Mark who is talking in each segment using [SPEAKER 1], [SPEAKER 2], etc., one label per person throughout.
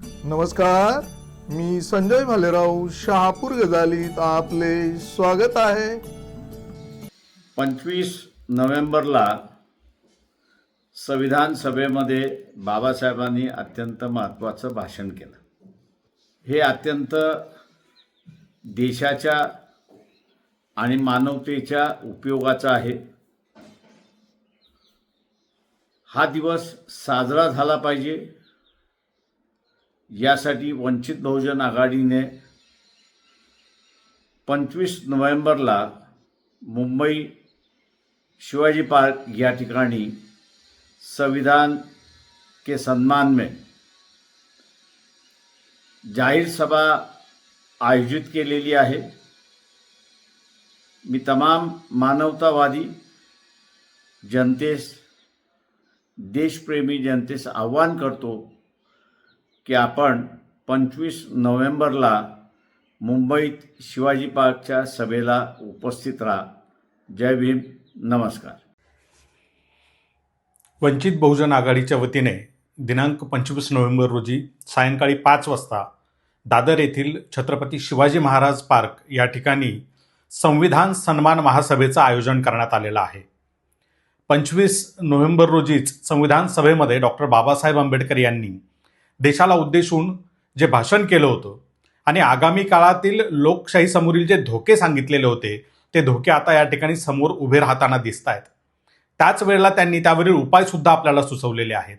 [SPEAKER 1] नमस्कार मी संजय भालेराव शहापूर गजालीत आपले स्वागत आहे.
[SPEAKER 2] पंचवीस नोव्हेंबरला संविधान सभेमध्ये बाबासाहेबांनी अत्यंत महत्त्वाचं भाषण केलं. हे अत्यंत देशाच्या आणि मानवतेच्या उपयोगाचा आहे. हा दिवस साजरा झाला पाहिजे. यासाठी वंचित बहुजन आघाडीने पंचवीस नोव्हेंबरला मुंबई शिवाजी पार्क या ठिकाणी संविधान के सम्मान में जाहीर सभा आयोजित केलेली आहे. मी तमाम मानवतावादी जनतेस, देशप्रेमी जनतेस आव्हान करतो की आपण पंचवीस नोव्हेंबरला मुंबईत शिवाजी पार्कच्या सभेला उपस्थित राहा. जय भीम. नमस्कार.
[SPEAKER 3] वंचित बहुजन आघाडीच्या वतीने दिनांक पंचवीस नोव्हेंबर रोजी सायंकाळी पाच वाजता दादर येथील छत्रपती शिवाजी महाराज पार्क या ठिकाणी संविधान सन्मान महासभेचं आयोजन करण्यात आलेलं आहे. पंचवीस नोव्हेंबर रोजीच संविधान सभेमध्ये डॉक्टर बाबासाहेब आंबेडकर यांनी देशाला उद्देशून जे भाषण केलं होतं आणि आगामी काळातील लोकशाहीसमोरील जे धोके सांगितलेले होते ते धोके आता या ठिकाणी समोर उभे राहताना दिसत आहेत त्याच वेळेला त्यांनी त्यावरील उपायसुद्धा आपल्याला सुचवलेले आहेत.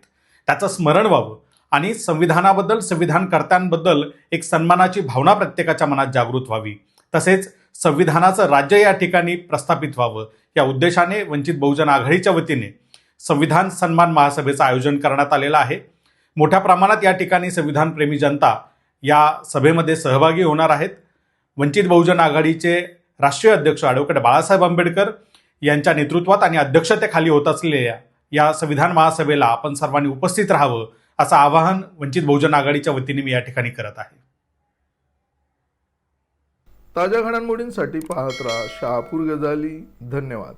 [SPEAKER 3] त्याचं स्मरण व्हावं आणि संविधानाबद्दल संविधानकर्त्यांबद्दल एक सन्मानाची भावना प्रत्येकाच्या मनात जागृत व्हावी. तसेच संविधानाचं राज्य या ठिकाणी प्रस्थापित व्हावं. या उद्देशाने वंचित बहुजन आघाडीच्या वतीने संविधान सन्मान महासभेचं आयोजन करण्यात आलेलं आहे. मोठ्या प्रमाणात या ठिकाणी संविधानप्रेमी जनता या सभेमध्ये सहभागी होणार आहेत. वंचित बहुजन आघाडीचे राष्ट्रीय अध्यक्ष ॲडव्होकेट बाळासाहेब आंबेडकर यांच्या नेतृत्वात आणि अध्यक्षतेखाली होत असलेल्या या संविधान महासभेला आपण सर्वांनी उपस्थित राहावं असं आवाहन वंचित बहुजन आघाडीच्या वतीने मी या ठिकाणी करत आहे.
[SPEAKER 1] ताज्या घडामोडींसाठी पाहत राहा शहापूर गजाली धन्यवाद.